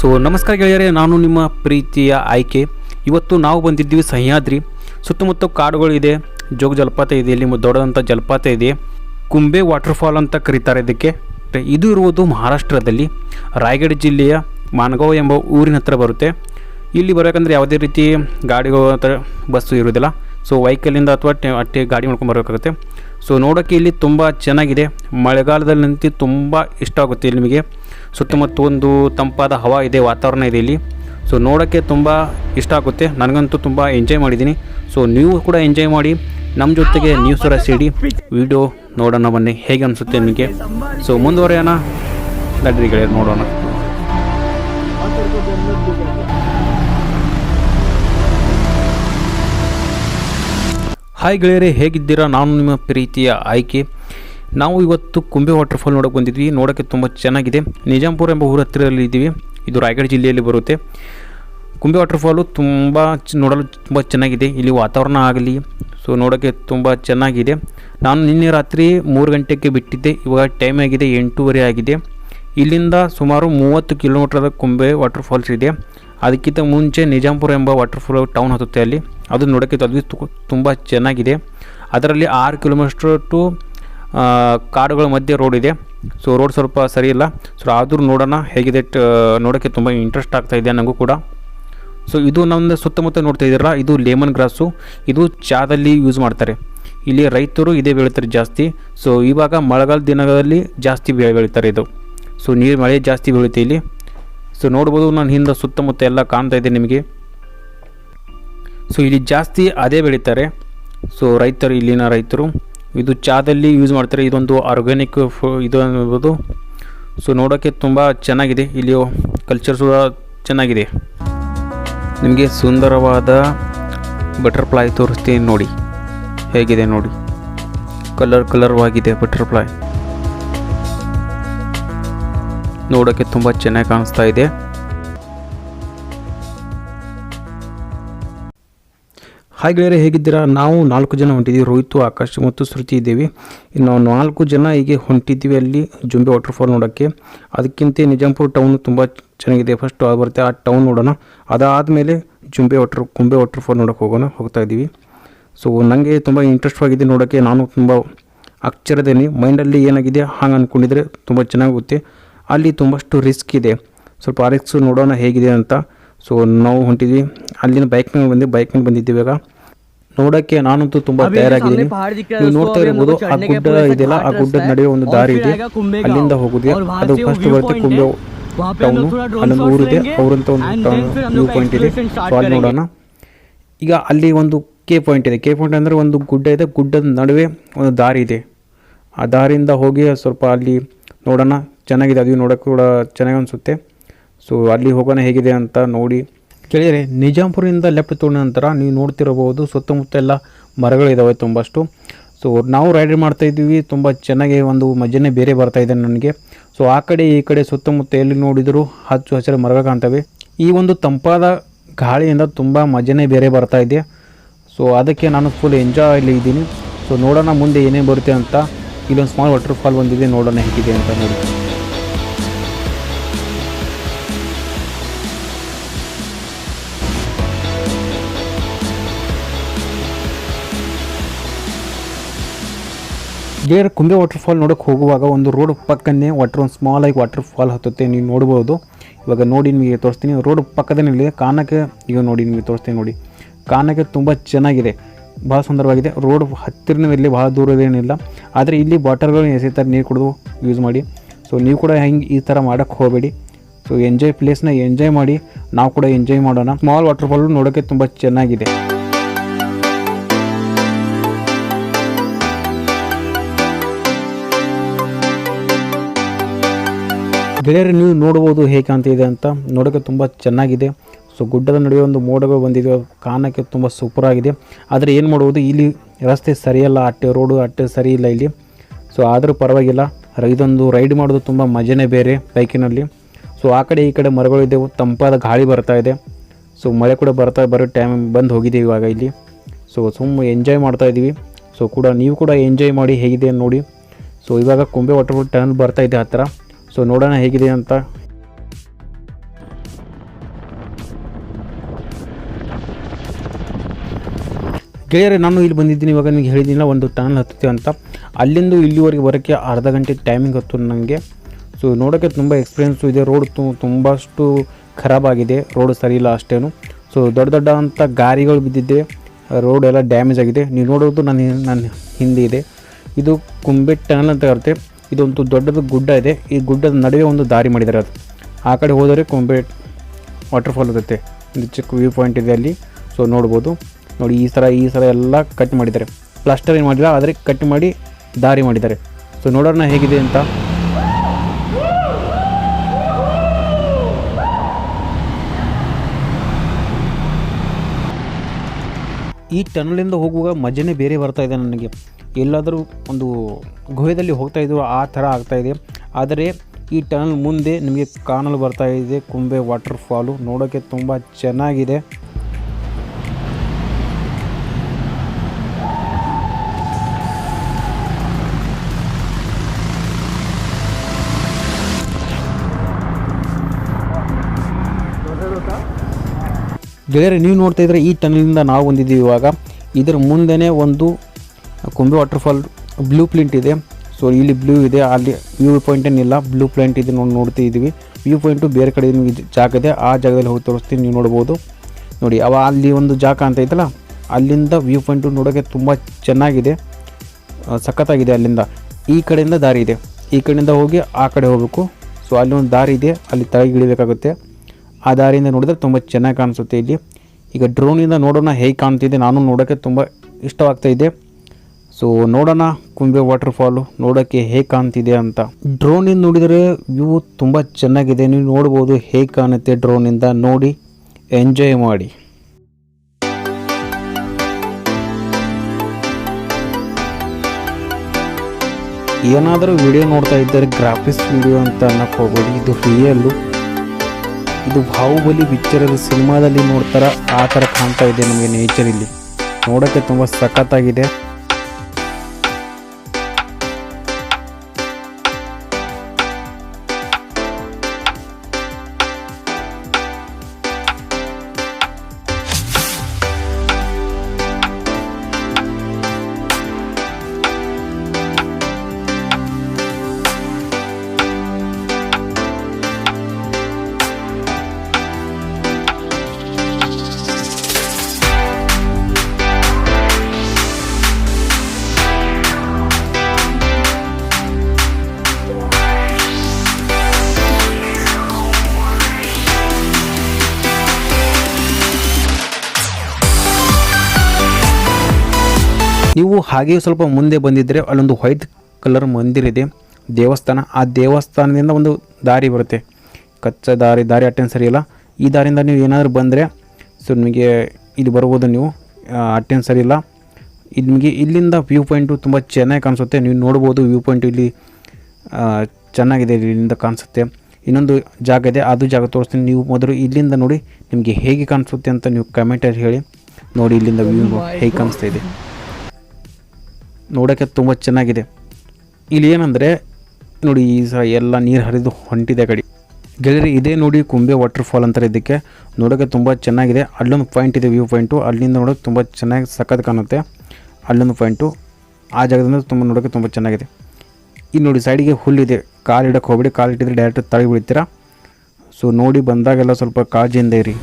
So ನಮಸ್ಕಾರ ಗೆಳೆಯರೇ, ನಾನು ನಿಮ್ಮ ಪ್ರೀತಿಯ ಆಯ್ಕೆ. ಇವತ್ತು ನಾವು ಬಂದಿದ್ದೀವಿ ಸಹ್ಯಾದ್ರಿ. ಸುತ್ತಮುತ್ತ ಕಾಡುಗಳಿದೆ ಜೋಗ ಜಲಪಾತ ಇದೆ, ಇಲ್ಲಿ ದೊಡ್ಡದಂಥ ಜಲಪಾತ ಇದೆ. ಕುಂಬೆ ವಾಟರ್ಫಾಲ್ ಅಂತ ಕರೀತಾರೆ ಇದಕ್ಕೆ. ಇದು ಇರುವುದು ಮಹಾರಾಷ್ಟ್ರದಲ್ಲಿ. ರಾಯಗಢ ಜಿಲ್ಲೆಯ ಮಾನಗಾವ್ ಎಂಬ ಊರಿನ ಹತ್ರ ಬರುತ್ತೆ. ಇಲ್ಲಿ ಬರಬೇಕಂದ್ರೆ ಯಾವುದೇ ರೀತಿ ಗಾಡಿಗಳು ಬಸ್ಸು ಇರೋದಿಲ್ಲ ಸೊ ವೆಹಿಕಲಿಂದ ಅಥವಾ ಅಟ್ಟೆ ಗಾಡಿ ಮಾಡ್ಕೊಂಡು ಬರಬೇಕಾಗುತ್ತೆ. ಸೊ ನೋಡೋಕ್ಕೆ ಇಲ್ಲಿ ತುಂಬ ಚೆನ್ನಾಗಿದೆ. ಮಳೆಗಾಲದಲ್ಲಂತೂ ತುಂಬ ಇಷ್ಟ ಆಗುತ್ತೆ ನಿಮಗೆ. ಸುತ್ತಮುತ್ತ ಒಂದು ತಂಪಾದ ಹವಾ ಇದೆ, ವಾತಾವರಣ ಇದೆ ಇಲ್ಲಿ. ಸೊ ನೋಡೋಕ್ಕೆ ತುಂಬ ಇಷ್ಟ ಆಗುತ್ತೆ. ನನಗಂತೂ ತುಂಬ ಎಂಜಾಯ್ ಮಾಡಿದ್ದೀನಿ. ಸೊ ನೀವು ಕೂಡ ಎಂಜಾಯ್ ಮಾಡಿ. ನಮ್ಮ ಜೊತೆಗೆ ನ್ಯೂಸ್ ಸರ ಸಿಡಿ ವಿಡಿಯೋ ನೋಡೋಣ ಬನ್ನಿ. ಹೇಗೆ ಅನಿಸುತ್ತೆ ನಿಮಗೆ? ಸೊ ಮುಂದುವರೆಯೋಣ. ನಡ್ರಿ ಗೆಳೆಯರು ನೋಡೋಣ. ಹಾಯ್ ಗೆಳೆಯರೇ, ಹೇಗಿದ್ದೀರಾ? ನಾನು ನಿಮ್ಮ ಪ್ರೀತಿಯ ಆಯ್ಕೆ. ನಾವು ಇವತ್ತು ಕುಂಬೆ ವಾಟರ್ಫಾಲ್ ನೋಡೋಕೆ ಬಂದಿದ್ವಿ, ನೋಡೋಕ್ಕೆ ತುಂಬ ಚೆನ್ನಾಗಿದೆ. ನಿಜಾಂಪುರ ಎಂಬ ಊರ ಹತ್ತಿರದಲ್ಲಿ ಇದ್ದೀವಿ. ಇದು ರಾಯಗಢ ಜಿಲ್ಲೆಯಲ್ಲಿ ಬರುತ್ತೆ. ಕುಂಬೆ ವಾಟರ್ಫಾಲು ತುಂಬ ನೋಡಲು ತುಂಬ ಚೆನ್ನಾಗಿದೆ. ಇಲ್ಲಿ ವಾತಾವರಣ ಆಗಲಿ, ಸೊ ನೋಡೋಕ್ಕೆ ತುಂಬ ಚೆನ್ನಾಗಿದೆ. ನಾನು ನಿನ್ನೆ ರಾತ್ರಿ ಮೂರು ಗಂಟೆಗೆ ಬಿಟ್ಟಿದ್ದೆ. ಇವಾಗ ಟೈಮ್ ಆಗಿದೆ ಎಂಟೂವರೆ ಆಗಿದೆ. ಇಲ್ಲಿಂದ ಸುಮಾರು ಮೂವತ್ತು ಕಿಲೋಮೀಟ್ರದ ಕುಂಬೆ ವಾಟರ್ಫಾಲ್ಸ್ ಇದೆ. ಅದಕ್ಕಿಂತ ಮುಂಚೆ ನಿಜಾಂಪುರ ಎಂಬ ವಾಟರ್ಫಾಲ್ ಟೌನ್ ಹತ್ತುತ್ತೆ ಅಲ್ಲಿ. ಅದು ನೋಡೋಕ್ಕೆ ಅದು ತುಂಬ ಚೆನ್ನಾಗಿದೆ. ಅದರಲ್ಲಿ ಆರು ಕಿಲೋಮೀಟ್ರ್ ಟು ಕಾಡುಗಳ ಮಧ್ಯೆ ರೋಡ್ ಇದೆ. ಸೊ ರೋಡ್ ಸ್ವಲ್ಪ ಸರಿ ಇಲ್ಲ. ಸೊ ಆದರೂ ನೋಡೋಣ ಹೇಗಿದೆ ನೋಡೋಕ್ಕೆ ತುಂಬ ಇಂಟ್ರೆಸ್ಟ್ ಆಗ್ತಾ ಇದೆ ನನಗೂ ಕೂಡ. ಸೊ ಇದು ನಮ್ಮ ಸುತ್ತಮುತ್ತ ನೋಡ್ತಾ ಇದ್ದೀರಲ್ಲ, ಇದು ಲೇಮನ್ ಗ್ರಾಸು ಇದು ಚಾದಲ್ಲಿ ಯೂಸ್ ಮಾಡ್ತಾರೆ. ಇಲ್ಲಿ ರೈತರು ಇದೇ ಬೆಳೀತಾರೆ ಜಾಸ್ತಿ. ಸೊ ಇವಾಗ ಮಳೆಗಾಲ ದಿನಗಳಲ್ಲಿ ಜಾಸ್ತಿ ಬೆಳೆ ಬೆಳೀತಾರೆ ಇದು. ಸೊ ನೀರು ಮಳೆ ಜಾಸ್ತಿ ಬೀಳುತ್ತೆ ಇಲ್ಲಿ. ಸೊ ನೋಡ್ಬೋದು ನಾನು ಹಿಂದೆ ಸುತ್ತಮುತ್ತ ಎಲ್ಲ ಕಾಣ್ತಾ ಇದೆ ನಿಮಗೆ. ಸೊ ಇಲ್ಲಿ ಜಾಸ್ತಿ ಅದೇ ಬೆಳೀತಾರೆ. ಸೊ ರೈತರು, ಇಲ್ಲಿನ ರೈತರು. ಇದು ಚಾದಲ್ಲಿ ಯೂಸ್ ಮಾಡ್ತಾರೆ. ಇದೊಂದು ಆರ್ಗ್ಯಾನಿಕ್ ಫು ಇದು ಅನ್ಬೋದು ಸೊ ನೋಡೋಕ್ಕೆ ತುಂಬ ಚೆನ್ನಾಗಿದೆ. ಇಲ್ಲಿ ಕಲ್ಚರ್ ಕೂಡ ಚೆನ್ನಾಗಿದೆ. ನಿಮಗೆ ಸುಂದರವಾದ ಬಟರ್ಫ್ಲೈ ತೋರಿಸ್ತೀನಿ ನೋಡಿ. ಹೇಗಿದೆ ನೋಡಿ. ಕಲರ್ ಕಲರ್ವಾಗಿದೆ ಬಟರ್ಫ್ಲೈ ನೋಡೋಕ್ಕೆ ತುಂಬ ಚೆನ್ನಾಗಿ ಕಾಣಿಸ್ತಾ ಇದೆ. ಹಾಯ್ ಗೆಳೆಯರೆ ಹೇಗಿದ್ದೀರಾ? ನಾವು ನಾಲ್ಕು ಜನ ಹೊಂಟಿದ್ದೀವಿ, ರೋಹಿತು, ಆಕಾಶ್ ಮತ್ತು ಶ್ರುತಿ ಇದ್ದೀವಿ ಇನ್ನು ನಾಲ್ಕು ಜನ ಹೀಗೆ ಹೊಂಟಿದ್ದೀವಿ ಅಲ್ಲಿ, ಜುಂಬೆ ವಾಟರ್ಫಾಲ್ ನೋಡೋಕ್ಕೆ. ಅದಕ್ಕಿಂತ ನಿಜಾಂಪುರ ಟೌನ್ ತುಂಬ ಚೆನ್ನಾಗಿದೆ. ಫಸ್ಟ್ ಅದು ಬರುತ್ತೆ, ಆ ಟೌನ್ ನೋಡೋಣ. ಅದಾದಮೇಲೆ ಜುಂಬೆ ವಾಟರ್ ಕುಂಬೆ ವಾಟರ್ಫಾಲ್ ನೋಡೋಕ್ಕೆ ಹೋಗೋಣ, ಹೋಗ್ತಾ ಇದ್ದೀವಿ. ಸೊ ನನಗೆ ತುಂಬ ಇಂಟ್ರೆಸ್ಟ್ ಆಗಿದೆ ನೋಡೋಕ್ಕೆ. ನಾನು ತುಂಬ ಅಕ್ಷರದೇನಿ ಮೈಂಡಲ್ಲಿ ಏನಾಗಿದೆ, ಹಾಗೆ ಅಂದ್ಕೊಂಡಿದ್ರೆ ತುಂಬ ಚೆನ್ನಾಗುತ್ತೆ. ಅಲ್ಲಿ ತುಂಬಷ್ಟು ರಿಸ್ಕ್ ಇದೆ. ಸ್ವಲ್ಪ ಆ ರಿಸ್ಕ್ ನೋಡೋಣ ಹೇಗಿದೆ ಅಂತ. ಸೊ ನಾವು ಹೊಂಟಿದ್ವಿ ಅಲ್ಲಿನ ಬೈಕ್ ಮೇಲೆ ಬಂದು ಬೈಕ್ ಮೇಲೆ ಬಂದಿದ್ದೀವಿ ಇವಾಗ. ನೋಡಕ್ಕೆ ನಾನಂತೂ ತುಂಬಾ ತಯಾರಾಗಿದ್ದೀನಿ. ನೀವು ನೋಡ್ತಾ ಇರಬಹುದು ಆ ಗುಡ್ಡ ಇದೆಯಲ್ಲ ಆ ಗುಡ್ಡದ ನಡೆಯುವ ಒಂದು ದಾರಿ ಇದೆ. ಅಲ್ಲಿಂದ ಹೋಗುದಿದೆ ಅದು ಫಸ್ಟ್ ಬರುತ್ತೆ ಕುಂಬೆ ಟೌನ್ ಅಲ್ಲೊಂದು ಊರಿದೆ. ಅವರಂತ ಒಂದು ವ್ಯೂ ಪಾಯಿಂಟ್ ಇದೆ. ಅಲ್ಲಿ ನೋಡೋಣ. ಈಗ ಅಲ್ಲಿ ಒಂದು ಕೆ ಪಾಯಿಂಟ್ ಇದೆ. ಕೆ ಪಾಯಿಂಟ್ ಅಂದರೆ ಒಂದು ಗುಡ್ಡ ಇದೆ. ಗುಡ್ಡದ ನಡುವೆ ಒಂದು ದಾರಿ ಇದೆ. ಆ ದಾರಿಯಿಂದ ಹೋಗಿ ಸ್ವಲ್ಪ ಅಲ್ಲಿ ನೋಡೋಣ. ಚೆನ್ನಾಗಿದೆ. ಅದು ನೋಡೋಕ್ಕೆ ಕೂಡ ಚೆನ್ನಾಗಿ ಅನಿಸುತ್ತೆ ಸೊ ಅಲ್ಲಿ ಹೋಗೋಣ ಹೇಗಿದೆ ಅಂತ ನೋಡಿ. ಕೇಳಿದರೆ ನಿಜಾಂಪುರದಿಂದ ಲೆಫ್ಟ್ ತೊಗೊಂಡ ನಂತರ ನೀವು ನೋಡ್ತಿರಬಹುದು ಸುತ್ತಮುತ್ತ ಎಲ್ಲ ಮರಗಳಿದ್ದಾವೆ ತುಂಬಷ್ಟು. ಸೊ ನಾವು ರೈಡ್ ಮಾಡ್ತಾ ಇದ್ದೀವಿ, ತುಂಬ ಚೆನ್ನಾಗಿ ಒಂದು ಮಜನೇ ಬೇರೆ ಬರ್ತಾ ಇದೆ ನನಗೆ. ಸೊ ಆ ಕಡೆ ಈ ಕಡೆ ಸುತ್ತಮುತ್ತ ಎಲ್ಲಿ ನೋಡಿದರೂ ಹಚ್ಚು ಹಸಿರು ಮರಗಳು ಕಾಣ್ತವೆ. ಈ ಒಂದು ತಂಪಾದ ಗಾಳಿಯಿಂದ ತುಂಬ ಮಜನೇ ಬೇರೆ ಬರ್ತಾ ಇದೆ. ಸೊ ಅದಕ್ಕೆ ನಾನು ಫುಲ್ ಎಂಜಾಯಲ್ಲಿ ಇದ್ದೀನಿ. ಸೊ ನೋಡೋಣ ಮುಂದೆ ಏನೇ ಬರುತ್ತೆ ಅಂತ. ಇಲ್ಲೊಂದು ಸ್ಮಾಲ್ ವಾಟರ್ ಫಾಲ್ ಬಂದಿದೆ ನೋಡೋಣ ಹೇಗಿದೆ ಅಂತ ನೋಡಿ. ಗೆಳೆಯರ ಕುಂಬೆ ವಾಟರ್ ಫಾಲ್ ನೋಡೋಕೆ ಹೋಗುವಾಗ ಒಂದು ರೋಡ್ ಪಕ್ಕನೇ ವಾಟರ್ ಒಂದು ಸ್ಮಾಲ್ ಆಗಿ ವಾಟರ್ ಫಾಲ್ ಹತ್ತುತ್ತೆ, ನೀವು ನೋಡ್ಬೋದು. ಇವಾಗ ನೋಡಿ ನಿಮಗೆ ತೋರಿಸ್ತೀನಿ. ರೋಡ್ ಪಕ್ಕದಲ್ಲಿದೆ ಕಾಣಕ್ಕೆ ಈಗ ನೋಡಿ ನಿಮಗೆ ತೋರಿಸ್ತೀನಿ ನೋಡಿ. ಕಾಣಕ್ಕೆ ತುಂಬ ಚೆನ್ನಾಗಿದೆ. ಭಾಳ ಸುಂದರವಾಗಿದೆ. ರೋಡ್ ಹತ್ತಿರದಲ್ಲಿ ಭಾಳ ದೂರದೇನಿಲ್ಲ ಆದರೆ ಇಲ್ಲಿ ಬಾಟಲ್ಗಳು ಎಸೆತಾರೆ, ನೀರು ಕುಡಿದು ಯೂಸ್ ಮಾಡಿ. ಸೊ ನೀವು ಕೂಡ ಹೆಂಗೆ ಈ ಥರ ಮಾಡೋಕ್ಕೆ ಹೋಗಬೇಡಿ. ಸೊ ಎಂಜಾಯ್ ಪ್ಲೇಸ್ನ ಎಂಜಾಯ್ ಮಾಡಿ. ನಾವು ಕೂಡ ಎಂಜಾಯ್ ಮಾಡೋಣ. ಸ್ಮಾಲ್ ವಾಟರ್ ಫಾಲ್ ನೋಡೋಕ್ಕೆ ತುಂಬ ಚೆನ್ನಾಗಿದೆ. ಗೆಳೆಯರು, ನೀವು ನೋಡ್ಬೋದು ಹೇಗೆ ಇದೆ ಅಂತ. ನೋಡೋಕ್ಕೆ ತುಂಬ ಚೆನ್ನಾಗಿದೆ. ಸೊ, ಗುಡ್ಡದ ನಡುವೆ ಒಂದು ಮೋಡಗಳು ಬಂದಿದೆ. ಕಾಣೋಕ್ಕೆ ತುಂಬ ಸೂಪರ್ ಆಗಿದೆ. ಆದರೆ ಏನು ಮಾಡುವುದು? ಇಲ್ಲಿ ರಸ್ತೆ ಸರಿಯಲ್ಲ. ಅಟ್ಟೆ ರೋಡು ಅಟ್ಟೆ ಸರಿ ಇಲ್ಲ ಇಲ್ಲಿ. ಸೊ, ಆದರೂ ಪರವಾಗಿಲ್ಲ. ಇದೊಂದು ರೈಡ್ ಮಾಡೋದು ತುಂಬ ಮಜನೇ ಬೇರೆ ಬೈಕಿನಲ್ಲಿ ಸೊ, ಆ ಕಡೆ ಈ ಕಡೆ ಮರಗಳಿದ್ದೆವು ತಂಪಾದ ಗಾಳಿ ಬರ್ತಾ ಇದೆ. ಸೊ, ಮಳೆ ಕೂಡ ಬರ್ತಾ, ಬರೋ ಟೈಮ್ ಬಂದು ಹೋಗಿದೆ ಇವಾಗ ಇಲ್ಲಿ. ಸೊ ಸುಮ್ಮ ಎಂಜಾಯ್ ಮಾಡ್ತಾ ಇದ್ದೀವಿ. ಸೊ, ಕೂಡ ನೀವು ಕೂಡ ಎಂಜಾಯ್ ಮಾಡಿ ಹೇಗಿದೆ ನೋಡಿ. ಸೊ, ಇವಾಗ ಕುಂಬೆ ವಾಟರ್ಫಾಲ್ ಟರ್ನ್ ಬರ್ತಾ ಇದೆ ಹತ್ತಿರ ಸೊ ನೋಡೋಣ ಹೇಗಿದೆ ಅಂತ. ಗೆಳೆಯರೆ, ನಾನು ಇಲ್ಲಿ ಬಂದಿದ್ದೀನಿ. ಇವಾಗ ನಿಮಗೆ ಹೇಳಿದ್ದೀನಿ ಒಂದು ಟನಲ್ ಹತ್ತುತ್ತೆ ಅಂತ. ಅಲ್ಲಿಂದ ಇಲ್ಲಿವರೆಗೆ ಬರೋಕ್ಕೆ ಅರ್ಧ ಗಂಟೆ ಟೈಮಿಂಗ್ ಹತ್ತು ನನಗೆ ಸೊ ನೋಡೋಕ್ಕೆ ತುಂಬ ಎಕ್ಸ್ಪೀರಿಯೆನ್ಸು ಇದೆ. ರೋಡ್ ತುಂಬಷ್ಟು ಖರಾಬಾಗಿದೆ ರೋಡ್ ಸರಿ ಇಲ್ಲ ಅಷ್ಟೇನು. ಸೊ ದೊಡ್ಡ ದೊಡ್ಡ ಅಂತ ಗಾರಿಗಳು ಬಿದ್ದಿದ್ದೆ ರೋಡ್ ಎಲ್ಲ ಡ್ಯಾಮೇಜ್ ಆಗಿದೆ. ನೀವು ನೋಡೋದು ನನ್ನ ನನ್ನ ಹಿಂದೆ ಇದೆ. ಇದು ಕುಂಬೆ ಟನಲ್ ಅಂತ ಕರೆತೆ ಇದೊಂದು ದೊಡ್ಡದು ಗುಡ್ಡ ಇದೆ. ಈ ಗುಡ್ಡದ ನಡುವೆ ಒಂದು ದಾರಿ ಮಾಡಿದ್ದಾರೆ ಅದು. ಆ ಕಡೆ ಹೋದರೆ ಕೊಂಬೆ ವಾಟರ್ಫಾಲ್ ಇರುತ್ತೆ. ಒಂದು ಚಿಕ್ಕ ವ್ಯೂ ಪಾಯಿಂಟ್ ಇದೆ ಅಲ್ಲಿ. ಸೊ ನೋಡ್ಬೋದು. ನೋಡಿ, ಈ ಥರ ಈ ಥರ ಎಲ್ಲ ಕಟ್ ಮಾಡಿದ್ದಾರೆ. ಪ್ಲಾಸ್ಟರ್ ಏನು ಮಾಡಿಲ್ಲ, ಆದರೆ ಕಟ್ ಮಾಡಿ ದಾರಿ ಮಾಡಿದ್ದಾರೆ. ಸೊ ನೋಡೋಣ ಹೇಗಿದೆ ಅಂತ. ಈ ಟನಲಿಂದ ಹೋಗುವಾಗ ಮಜನೇ ಬೇರೆ ಬರ್ತಾ ಇದೆ ನನಗೆ. ಎಲ್ಲಾದರೂ ಒಂದು ಗುಹೆಯಲ್ಲಿ ಹೋಗ್ತಾ ಇದ್ರು, ಆ ಥರ ಆಗ್ತಾಯಿದೆ ಆದರೆ ಈ ಟನಲ್ ಮುಂದೆ ನಿಮಗೆ ಕಾಣಲು ಬರ್ತಾ ಇದೆ ಕುಂಬೆ ವಾಟರ್ ಫಾಲು ನೋಡೋಕ್ಕೆ ತುಂಬ ಚೆನ್ನಾಗಿದೆ. ಗೆಳೆಯರೆ, ನೀವು ನೋಡ್ತಾ ಇದ್ರೆ ಈ ಟನಲಿಂದ ನಾವು ಬಂದಿದ್ದೀವಿ ಇವಾಗ. ಇದರ ಮುಂದೆನೇ ಒಂದು ಕುಂಬೆ ವಾಟರ್ಫಾಲ್ ಬ್ಲೂ ಪ್ಲಿಂಟ್ ಇದೆ. ಸೊ ಇಲ್ಲಿ ಬ್ಲೂ ಇದೆ. ಅಲ್ಲಿ ವ್ಯೂ ಪಾಯಿಂಟ್ ಏನಿಲ್ಲ ಬ್ಲೂ ಪ್ರಿಂಟ್ ಇದೆ ನೋಡಿ ನೋಡ್ತಾ ಇದ್ದೀವಿ. ವ್ಯೂ ಪಾಯಿಂಟು ಬೇರೆ ಕಡೆ ನಿಮಗೆ ಜಾಗ ಇದೆ. ಆ ಜಾಗದಲ್ಲಿ ಹೋಗಿ ತೋರಿಸ್ತೀನಿ, ನೀವು ನೋಡ್ಬೋದು. ನೋಡಿ, ಅವ ಅಲ್ಲಿ ಒಂದು ಜಾಗ ಅಂತ ಐತಲ್ಲ? ಅಲ್ಲಿಂದ ವ್ಯೂ ಪಾಯಿಂಟು ನೋಡೋಕ್ಕೆ ತುಂಬ ಚೆನ್ನಾಗಿದೆ. ಸಖತ್ತಾಗಿದೆ ಅಲ್ಲಿಂದ. ಈ ಕಡೆಯಿಂದ ದಾರಿ ಇದೆ. ಈ ಕಡೆಯಿಂದ ಹೋಗಿ ಆ ಕಡೆ ಹೋಗಬೇಕು. ಸೊ ಅಲ್ಲಿ ಒಂದು ದಾರಿ ಇದೆ. ಅಲ್ಲಿ ತಳಗೆ ಇಳಿಬೇಕಾಗುತ್ತೆ. ಆ ದಾರಿಯಿಂದ ನೋಡಿದ್ರೆ ತುಂಬ ಚೆನ್ನಾಗಿ ಕಾಣಿಸುತ್ತೆ ಇಲ್ಲಿ. ಈಗ ಡ್ರೋನಿಂದ ನೋಡೋಣ ಹೇಗೆ ಕಾಣ್ತಿದೆ. ನಾನು ನೋಡೋಕ್ಕೆ ತುಂಬ ಇಷ್ಟವಾಗ್ತಾ ಇದೆ. ಸೊ ನೋಡೋಣ ಕುಂಬೆ ವಾಟರ್ ಫಾಲು ನೋಡೋಕ್ಕೆ ಹೇಗೆ ಕಾಣ್ತಿದೆ ಅಂತ ಡ್ರೋನಿಂದ ನೋಡಿದರೆ ವ್ಯೂ ತುಂಬ ಚೆನ್ನಾಗಿದೆ. ನೀವು ನೋಡ್ಬೋದು ಹೇಗೆ ಕಾಣುತ್ತೆ ಡ್ರೋನಿಂದ ನೋಡಿ ಎಂಜಾಯ್ ಮಾಡಿ. ಏನಾದರೂ ವಿಡಿಯೋ ನೋಡ್ತಾ ಇದ್ದರೆ ಗ್ರಾಫಿಕ್ಸ್ ವಿಡಿಯೋ ಅಂತ ಅನ್ನಕ್ಕೆ ಹೋಗಬೇಡಿ. ಇದು ರಿಯಲ್ಲು ಇದು ಬಾಹುಬಲಿ ಪಿಕ್ಚರಲ್ಲಿ ಸಿನಿಮಾದಲ್ಲಿ ನೋಡ್ತಾರ, ಆ ಥರ ಕಾಣ್ತಾ ಇದೆ ನಮಗೆ ನೇಚರ್ ಇಲ್ಲಿ. ನೋಡೋಕ್ಕೆ ತುಂಬ ಸಖತ್ತಾಗಿದೆ. ನೀವು ಹಾಗೆಯೇ ಸ್ವಲ್ಪ ಮುಂದೆ ಬಂದಿದ್ದರೆ ಅಲ್ಲೊಂದು ವೈಟ್ ಕಲರ್ ಮಂದಿರ ಇದೆ. ದೇವಸ್ಥಾನ ಆ ದೇವಸ್ಥಾನದಿಂದ ಒಂದು ದಾರಿ ಬರುತ್ತೆ. ಕಚ್ಚ ದಾರಿ ದಾರಿ ಅಟ್ಟೇನು ಸರಿಯಿಲ್ಲ ಈ ದಾರಿಯಿಂದ ನೀವು ಏನಾದರೂ ಬಂದರೆ ಸೊ ನಿಮಗೆ ಇಲ್ಲಿ ಬರ್ಬೋದು ನೀವು. ಅಟ್ಟೇನು ಸರಿಯಿಲ್ಲ ಇದು ನಿಮಗೆ ಇಲ್ಲಿಂದ ವ್ಯೂ ಪಾಯಿಂಟು ತುಂಬ ಚೆನ್ನಾಗಿ ಕಾಣಿಸುತ್ತೆ. ನೀವು ನೋಡ್ಬೋದು ವ್ಯೂ ಪಾಯಿಂಟ್ ಇಲ್ಲಿ ಚೆನ್ನಾಗಿದೆ ಇಲ್ಲಿಂದ ಕಾಣಿಸುತ್ತೆ. ಇನ್ನೊಂದು ಜಾಗ ಇದೆ ಅದು ಜಾಗ ತೋರಿಸ್ತೀನಿ. ನೀವು ಮೊದಲು ಇಲ್ಲಿಂದ ನೋಡಿ ನಿಮಗೆ ಹೇಗೆ ಕಾಣಿಸುತ್ತೆ ಅಂತ ನೀವು ಕಮೆಂಟಲ್ಲಿ ಹೇಳಿ. ನೋಡಿ ಇಲ್ಲಿಂದ ವ್ಯೂ ಹೇಗೆ ಕಾಣಿಸ್ತಾ ಇದೆ. ನೋಡೋಕ್ಕೆ ತುಂಬ ಚೆನ್ನಾಗಿದೆ. ಇಲ್ಲಿ ಏನಂದರೆ, ನೋಡಿ ಈ ಸಹ ಎಲ್ಲ ನೀರು ಹರಿದು ಹೊಂಟಿದೆ ಕಡೆ. ಗೆಳೆಯರಿ, ಇದೇ ನೋಡಿ ಕುಂಬೆ ವಾಟರ್ ಫಾಲ್ ಅಂತಾರೆ ಇದಕ್ಕೆ. ನೋಡೋಕ್ಕೆ ತುಂಬ ಚೆನ್ನಾಗಿದೆ. ಅಲ್ಲೊಂದು ಪಾಯಿಂಟ್ ಇದೆ ವ್ಯೂ ಪಾಯಿಂಟು ಅಲ್ಲಿಂದ ನೋಡೋಕೆ ತುಂಬ ಚೆನ್ನಾಗಿ ಸಖತ್ ಕಾಣುತ್ತೆ. ಅಲ್ಲೊಂದು ಪಾಯಿಂಟು ಆ ಜಾಗದಿಂದ ತುಂಬ ನೋಡೋಕ್ಕೆ ತುಂಬ ಚೆನ್ನಾಗಿದೆ. ಇಲ್ಲಿ ನೋಡಿ ಸೈಡಿಗೆ ಹುಲ್ಲಿದೆ ಕಾಲು ಇಡೋಕ್ಕೆ ಹೋಗ್ಬಿಡಿ. ಕಾಲು ಇಟ್ಟಿದ್ರೆ ಡೈರೆಕ್ಟ್ ತಳಿ ಬಿಡ್ತೀರಾ ಸೊ ನೋಡಿ ಬಂದಾಗೆಲ್ಲ ಸ್ವಲ್ಪ ಕಾಳಜಿಯಿಂದ ಇರಿ.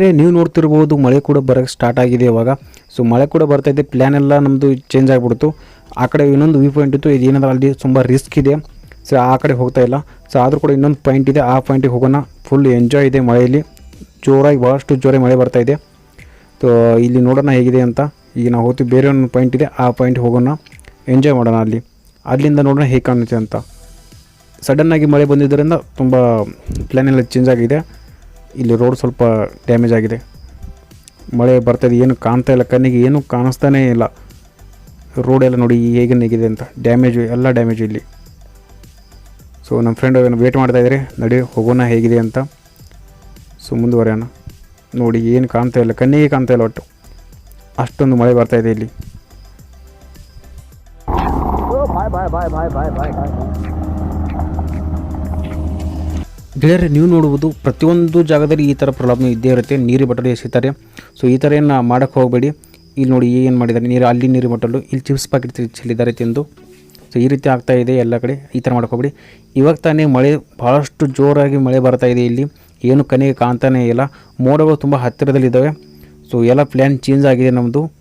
ನೀವು ನೋಡ್ತಿರ್ಬೋದು ಮಳೆ ಕೂಡ ಬರೋಕ್ಕೆ ಸ್ಟಾರ್ಟ್ ಆಗಿದೆ ಇವಾಗ. ಸೊ ಮಳೆ ಕೂಡ ಬರ್ತಾ ಇದೆ. ಪ್ಲ್ಯಾನ್ ಎಲ್ಲ ನಮ್ಮದು ಚೇಂಜ್ ಆಗಿಬಿಡ್ತು. ಆ ಕಡೆ ಇನ್ನೊಂದು ವ್ಯೂ ಪಾಯಿಂಟ್ ಇತ್ತು. ಇದೇನಾದ್ರೆ ಅಲ್ಲಿ ತುಂಬ ರಿಸ್ಕ್ ಇದೆ. ಸೊ ಆ ಕಡೆ ಹೋಗ್ತಾ ಇಲ್ಲ. ಸೊ ಆದರೂ ಕೂಡ ಇನ್ನೊಂದು ಪಾಯಿಂಟ್ ಇದೆ. ಆ ಪಾಯಿಂಟಿಗೆ ಹೋಗೋಣ. ಫುಲ್ ಎಂಜಾಯ್ ಇದೆ ಮಳೆಯಲ್ಲಿ. ಜೋರಾಗಿ ಭಾಳಷ್ಟು ಜೋರಾಗಿ ಮಳೆ ಬರ್ತಾ ಇದೆ. ಸೊ ಇಲ್ಲಿ ನೋಡೋಣ ಹೇಗಿದೆ ಅಂತ. ಈಗ ನಾವು ಹೋಗ್ತೀವಿ. ಬೇರೆ ಒಂದು ಪಾಯಿಂಟ್ ಇದೆ. ಆ ಪಾಯಿಂಟ್ ಹೋಗೋಣ. ಎಂಜಾಯ್ ಮಾಡೋಣ ಅಲ್ಲಿ. ಅಲ್ಲಿಂದ ನೋಡೋಣ ಹೇಗೆ ಕಾಣುತ್ತೆ ಅಂತ. ಸಡನ್ನಾಗಿ ಮಳೆ ಬಂದಿದ್ದರಿಂದ ತುಂಬ ಪ್ಲ್ಯಾನೆಲ್ಲ ಚೇಂಜ್ ಆಗಿದೆ. ಇಲ್ಲಿ ರೋಡ್ ಸ್ವಲ್ಪ ಡ್ಯಾಮೇಜ್ ಆಗಿದೆ. ಮಳೆ ಬರ್ತದೆ, ಏನು ಕಾಣ್ತಾ ಇಲ್ಲ, ಕಣ್ಣಿಗೆ ಏನು ಕಾಣಿಸ್ತಾನೇ ಇಲ್ಲ. ರೋಡ್ ಎಲ್ಲ ನೋಡಿ ಹೇಗೆ ನೆಗಿದೆ ಅಂತ. ಡ್ಯಾಮೇಜು ಎಲ್ಲ ಡ್ಯಾಮೇಜು ಇಲ್ಲಿ. ಸೊ ನಮ್ಮ ಫ್ರೆಂಡ್ ವೇಟ್ ಮಾಡ್ತಾ ಇದ್ದಾರೆ ನಡಿ, ಹೋಗೋಣ ಹೇಗಿದೆ ಅಂತ. ಸೊ ಮುಂದುವರೆಯೋಣ. ನೋಡಿ, ಏನು ಕಾಣ್ತಾ ಇಲ್ಲ, ಕಣ್ಣಿಗೆ ಕಾಣ್ತಾ ಇಲ್ಲ ಒಟ್ಟು. ಅಷ್ಟೊಂದು ಮಳೆ ಬರ್ತಾ ಇದೆ ಇಲ್ಲಿ. ಗೆಳೆಯರೆ, ನೀವು ನೋಡುವುದು ಪ್ರತಿಯೊಂದು ಜಾಗದಲ್ಲಿ ಈ ಥರ ಪ್ರಾಬ್ಲಮ್ ಇದ್ದೇ ಇರುತ್ತೆ. ನೀರು ಬಟ್ಟಲು ಎಸಿತಾರೆ. ಸೊ ಈ ಥರ ಏನು ಮಾಡೋಕ್ಕೆ ಹೋಗಬೇಡಿ. ಇಲ್ಲಿ ನೋಡಿ ಏನು ಮಾಡಿದ್ದಾರೆ. ನೀರು, ಅಲ್ಲಿ ನೀರು ಬಟ್ಟಲು, ಇಲ್ಲಿ ಚಿಪ್ಸ್ ಪ್ಯಾಕೆಟ್ ಚೆಲ್ಲಿದ್ದಾರೆ ತಿಂದು. ಸೊ ಈ ರೀತಿ ಆಗ್ತಾ ಇದೆ ಎಲ್ಲ ಕಡೆ. ಈ ಥರ ಮಾಡೋಕ್ಕೆ ಹೋಗಬೇಡಿ. ಇವಾಗ ತಾನೇ ಮಳೆ ಭಾಳಷ್ಟು ಜೋರಾಗಿ ಮಳೆ ಬರ್ತಾ ಇದೆ ಇಲ್ಲಿ. ಏನು ಕನಿಗೆ ಕಾಣ್ತಾನೇ ಇಲ್ಲ. ಮೋಡಗಳು ತುಂಬ ಹತ್ತಿರದಲ್ಲಿದ್ದಾವೆ. ಸೊ ಎಲ್ಲ ಪ್ಲ್ಯಾನ್ ಚೇಂಜ್ ಆಗಿದೆ ನಮ್ಮದು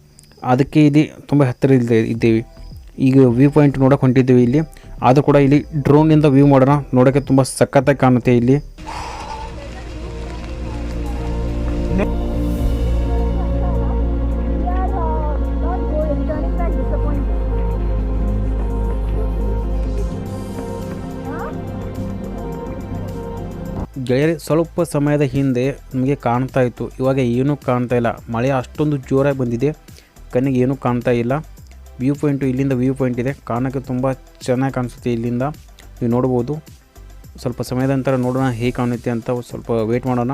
ಅದಕ್ಕೆ ಇದು, ತುಂಬ ಹತ್ತಿರ ಇದ್ದ- ಇದ್ದೇವೆ. ಈಗ ವ್ಯೂ ಪಾಯಿಂಟ್ ನೋಡೋಕೆ ಹೊಂಟಿದ್ದೀವಿ ಇಲ್ಲಿ. ಆದರೂ ಕೂಡ ಇಲ್ಲಿ ಡ್ರೋನಿಂದ ವ್ಯೂ ಮಾಡೋಣ. ನೋಡೋಕ್ಕೆ ತುಂಬ ಸಖತ್ತಾಗಿ ಕಾಣುತ್ತೆ ಇಲ್ಲಿ? ಗೆಳೆಯರೆ, ಸ್ವಲ್ಪ ಸಮಯದ ಹಿಂದೆ ನಮಗೆ ಕಾಣ್ತಾ ಇತ್ತು. ಇವಾಗ ಏನೂ ಕಾಣ್ತಾ ಇಲ್ಲ. ಮಳೆ ಅಷ್ಟೊಂದು ಜೋರಾಗಿ ಬಂದಿದೆ. ಕಣ್ಣಿಗೆ ಏನೂ ಕಾಣ್ತಾ ಇಲ್ಲ. ವ್ಯೂ ಪಾಯಿಂಟು ಇಲ್ಲಿಂದ ವ್ಯೂ ಪಾಯಿಂಟ್ ಇದೆ. ಕಾರಣಕ್ಕೆ ತುಂಬ ಚೆನ್ನಾಗಿ ಕಾಣಿಸುತ್ತೆ ಇಲ್ಲಿಂದ. ನೀವು ನೋಡ್ಬೋದು. ಸ್ವಲ್ಪ ಸಮಯದ ನಂತರ ನೋಡೋಣ ಹೇಗೆ ಕಾಣುತ್ತೆ ಅಂತ ಸ್ವಲ್ಪ ವೇಟ್ ಮಾಡೋಣ.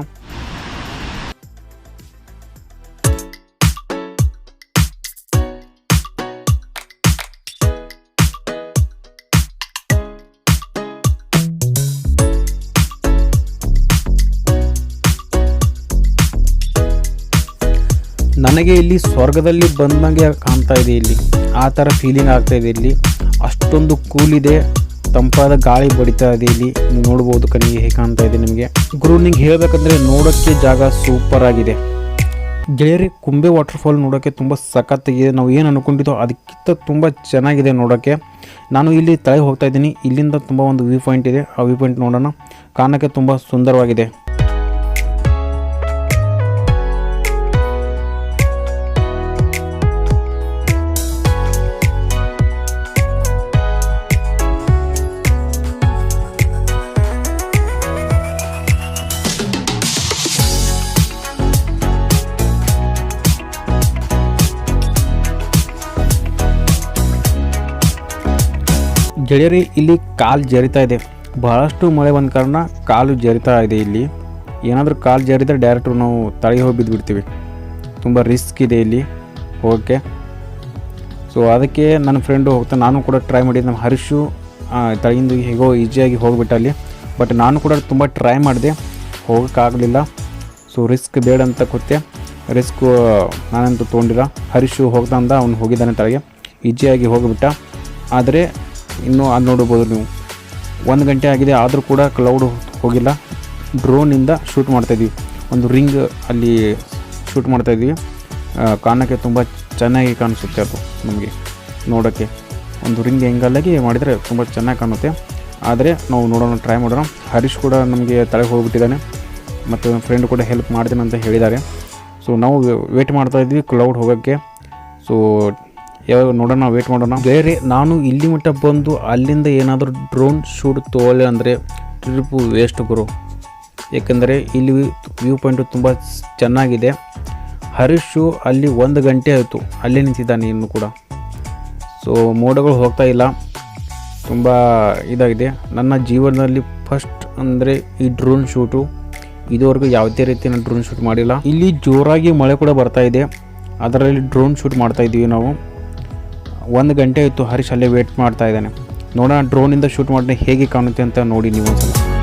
ನನಗೆ ಇಲ್ಲಿ ಸ್ವರ್ಗದಲ್ಲಿ ಬಂದಂಗೆ ಕಾಣ್ತಾ ಇದೆ ಇಲ್ಲಿ. ಆ ಥರ ಫೀಲಿಂಗ್ ಆಗ್ತಾ ಇದೆ ಇಲ್ಲಿ. ಅಷ್ಟೊಂದು ಕೂಲ್ ಇದೆ. ತಂಪಾದ ಗಾಳಿ ಬಡಿತಾ ಇದೆ ಇಲ್ಲಿ. ನೀವು ನೋಡ್ಬೋದು ಕಣಿಗೆ ಹೇಗೆ ಕಾಣ್ತಾ ಇದೆ ನಿಮಗೆ. ಗುರು, ನಿಂಗೆ ಹೇಳಬೇಕಂದ್ರೆ ನೋಡೋಕ್ಕೆ ಜಾಗ ಸೂಪರ್ ಆಗಿದೆ. ಗೆಳೆಯರಿ, ಕುಂಬೆ ವಾಟರ್ಫಾಲ್ ನೋಡೋಕ್ಕೆ ತುಂಬ ಸಖತ್ತಾಗಿದೆ ನಾವು ಏನು ಅನ್ಕೊಂಡಿದ್ದೋ ಅದಕ್ಕಿಂತ ತುಂಬ ಚೆನ್ನಾಗಿದೆ ನೋಡೋಕ್ಕೆ. ನಾನು ಇಲ್ಲಿ ತಳೆ ಹೋಗ್ತಾ ಇದ್ದೀನಿ. ಇಲ್ಲಿಂದ ತುಂಬ ಒಂದು ವ್ಯೂ ಪಾಯಿಂಟ್ ಇದೆ. ಆ ವ್ಯೂ ಪಾಯಿಂಟ್ ನೋಡೋಣ. ಕಾಣೋಕ್ಕೆ ತುಂಬ ಸುಂದರವಾಗಿದೆ. ಗೆಳೆಯರಿ, ಇಲ್ಲಿ ಕಾಲು ಜರಿತಾ ಇದೆ. ಬಹಳಷ್ಟು ಮಳೆ ಬಂದ ಕಾರಣ ಕಾಲು ಜರಿತಾ ಇದೆ ಇಲ್ಲಿ. ಏನಾದರೂ ಕಾಲು ಜರಿದ್ರೆ ಡೈರೆಕ್ಟ್ರು ನಾವು ತಳಿ ಹೋಗಿ ಬಿದ್ದುಬಿಡ್ತೀವಿ ತುಂಬ ರಿಸ್ಕ್ ಇದೆ ಇಲ್ಲಿ ಓಕೆ ಸೊ ಅದಕ್ಕೆ ನನ್ನ ಫ್ರೆಂಡು ಹೋಗ್ತಾ, ನಾನು ಕೂಡ ಟ್ರೈ ಮಾಡಿದ್ದೆ ನಮ್ಮ ಹರ್ಷು ತಳಿಯಿಂದ ಹೇಗೋ ಈಸಿಯಾಗಿ ಹೋಗ್ಬಿಟ್ಟ ಅಲ್ಲಿ. ಬಟ್ ನಾನು ಕೂಡ ತುಂಬ ಟ್ರೈ ಮಾಡಿದೆ. ಹೋಗೋಕ್ಕಾಗಲಿಲ್ಲ ಸೊ ರಿಸ್ಕ್ ಬೇಡ ಅಂತ ಕೂತೆ ರಿಸ್ಕ್ ನಾನಂತೂ ತೊಗೊಂಡಿಲ್ಲ. ಹರೀಶು ಹೋಗ್ತಾ ಅಂದ ಅವ್ನು ಹೋಗಿದ್ದಾನೆ ತಳಗೆ ಈಜಿಯಾಗಿ ಹೋಗಿಬಿಟ್ಟ. ಆದರೆ ಇನ್ನೂ ಅದು ನೋಡ್ಬೋದು ನೀವು. ಒಂದು ಗಂಟೆ ಆಗಿದೆ, ಆದರೂ ಕೂಡ ಕ್ಲೌಡ್ ಹೋಗಿಲ್ಲ. ಡ್ರೋನಿಂದ ಶೂಟ್ ಮಾಡ್ತಾಯಿದ್ವಿ ಒಂದು ರಿಂಗ್ ಅಲ್ಲಿ ಶೂಟ್ ಮಾಡ್ತಾಯಿದ್ವಿ ಕಾಣೋಕ್ಕೆ ತುಂಬ ಚೆನ್ನಾಗಿ ಕಾಣಿಸುತ್ತೆ ಅದು ನಮಗೆ, ನೋಡೋಕ್ಕೆ. ಒಂದು ರಿಂಗ್ ಹೆಂಗಲ್ಲಾಗಿ ಮಾಡಿದರೆ ತುಂಬ ಚೆನ್ನಾಗಿ ಕಾಣುತ್ತೆ. ಆದರೆ ನಾವು ನೋಡೋಣ ಟ್ರೈ ಮಾಡೋಣ. ಹರೀಶ್ ಕೂಡ ನಮಗೆ ತಲೆಗೆ ಹೋಗ್ಬಿಟ್ಟಿದ್ದಾನೆ. ಮತ್ತು ನನ್ನ ಫ್ರೆಂಡ್ ಕೂಡ ಹೆಲ್ಪ್ ಮಾಡ್ತೀನಿ ಅಂತ ಹೇಳಿದ್ದಾರೆ. ಸೊ ನಾವು ವೇಟ್ ಮಾಡ್ತಾಯಿದ್ವಿ ಕ್ಲೌಡ್ ಹೋಗೋಕ್ಕೆ. ಸೊ ಯಾವಾಗ ನೋಡೋಣ ವೇಟ್ ಮಾಡೋಣ. ಬೇರೆ, ನಾನು ಇಲ್ಲಿ ಮಟ್ಟ ಬಂದು ಅಲ್ಲಿಂದ ಏನಾದರೂ ಡ್ರೋನ್ ಶೂಟ್ ತೋಲೆ ಅಂದರೆ ಟ್ರಿಪ್ಪು ವೇಸ್ಟ್ ಗುರು. ಏಕೆಂದರೆ ಇಲ್ಲಿ ವ್ಯೂ ಪಾಯಿಂಟು ತುಂಬ ಚೆನ್ನಾಗಿದೆ. ಹರೀಶು ಅಲ್ಲಿ ಒಂದು ಗಂಟೆ ಆಯಿತು. ಅಲ್ಲೇ ನಿಂತಿದ್ದಾನೆ ಇನ್ನು ಕೂಡ. ಸೊ ಮೋಡಗಳು ಹೋಗ್ತಾ ಇಲ್ಲ. ತುಂಬ ಇದಾಗಿದೆ. ನನ್ನ ಜೀವನದಲ್ಲಿ ಫಸ್ಟ್ ಅಂದರೆ ಈ ಡ್ರೋನ್ ಶೂಟು ಇದುವರೆಗೂ ಯಾವುದೇ ರೀತಿ ನಾನು ಡ್ರೋನ್ ಶೂಟ್ ಮಾಡಿಲ್ಲ. ಇಲ್ಲಿ ಜೋರಾಗಿ ಮಳೆ ಕೂಡ ಬರ್ತಾ ಇದೆ. ಅದರಲ್ಲಿ ಡ್ರೋನ್ ಶೂಟ್ ಮಾಡ್ತಾ ಇದ್ದೀವಿ ನಾವು. ಒಂದು ಗಂಟೆ ಇತ್ತು ಹರೀಶ್ ಅಲ್ಲೇ ವೇಟ್ ಮಾಡ್ತಾ ಇದ್ದಾನೆ. ನೋಡೋಣ ಡ್ರೋನಿಂದ ಶೂಟ್ ಮಾಡಿದ್ರೆ ಹೇಗೆ ಕಾಣುತ್ತೆ ಅಂತ ನೋಡಿ ನೀವು ಒಂದ್ಸಲ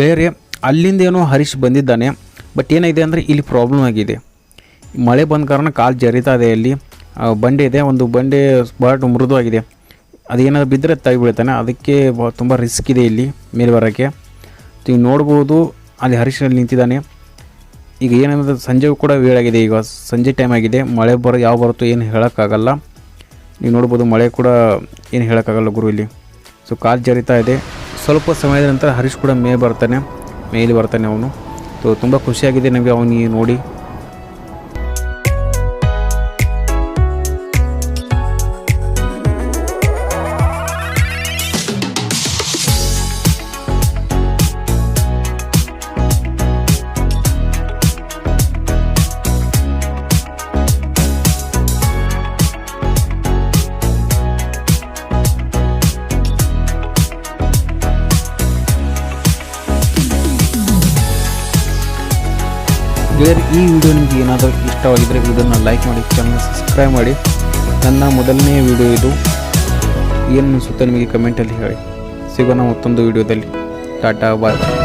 ಗೆಳೆಯರೆ ಅಲ್ಲಿಂದ ಏನೋ ಹರೀಶ್ ಬಂದಿದ್ದಾನೆ ಬಟ್ ಏನಾಗಿದೆ ಅಂದರೆ ಇಲ್ಲಿ ಪ್ರಾಬ್ಲಮ್ ಆಗಿದೆ. ಮಳೆ ಬಂದ ಕಾರಣ ಕಾಲು ಜರಿತಾ ಇದೆ ಅಲ್ಲಿ. ಬಂಡೆ ಇದೆ, ಒಂದು ಬಂಡೆ ಸ್ಪಾಟ್ ಮೃದುವಾಗಿದೆ ಅದೇನಾದ್ರು ಬಿದ್ದರೆ ತೈ ಬೀಳ್ತಾನೆ, ಅದಕ್ಕೆ ತುಂಬ ರಿಸ್ಕ್ ಇದೆ ಇಲ್ಲಿ ಮೇಲೆ ಬರೋಕ್ಕೆ ಈಗ ನೋಡ್ಬೋದು, ಅಲ್ಲಿ ಹರೀಶ್ನಲ್ಲಿ ನಿಂತಿದ್ದಾನೆ. ಈಗ ಏನಂದ್ರೆ ಸಂಜೆ ಕೂಡ ವೇಳಾಗಿದೆ ಈಗ ಸಂಜೆ ಟೈಮ್ ಆಗಿದೆ, ಮಳೆ ಬರೋ, ಯಾವ ಬರುತ್ತೋ ಏನು ಹೇಳೋಕ್ಕಾಗಲ್ಲ. ನೀವು ನೋಡ್ಬೋದು ಮಳೆ ಕೂಡ ಏನು ಹೇಳೋಕ್ಕಾಗಲ್ಲ ಗುರು ಇಲ್ಲಿ. ಸೊ ಕಾಲು ಜರಿತಾ ಇದೆ. ಸ್ವಲ್ಪ ಸಮಯದ ನಂತರ ಹರೀಶ್ ಕೂಡ ಮೇ ಬರ್ತಾನೆ, ಮೇಲೆ ಬರ್ತಾನೆ ಅವನು. ಸೊ ತುಂಬ ಖುಷಿಯಾಗಿದೆ ನಮಗೆ ಅವನಿಗೆ ನೋಡಿ. ಈ ವಿಡಿಯೋ ನಿಮಗೆ ಏನಾದರೂ ಇಷ್ಟವಾಗಿದ್ದರೆ ವಿಡಿಯೋನ ಲೈಕ್ ಮಾಡಿ ಚಾನಲ್ ಸಬ್ಸ್ಕ್ರೈಬ್ ಮಾಡಿ. ನನ್ನ ಮೊದಲನೇ ವಿಡಿಯೋ ಇದು. ಏನು ಅನಿಸುತ್ತೆ ನಿಮಗೆ ಕಮೆಂಟಲ್ಲಿ ಹೇಳಿ. ಸಿಗೋಣ ಮತ್ತೊಂದು ವಿಡಿಯೋದಲ್ಲಿ. ಟಾಟಾ, ಬಾಯ್.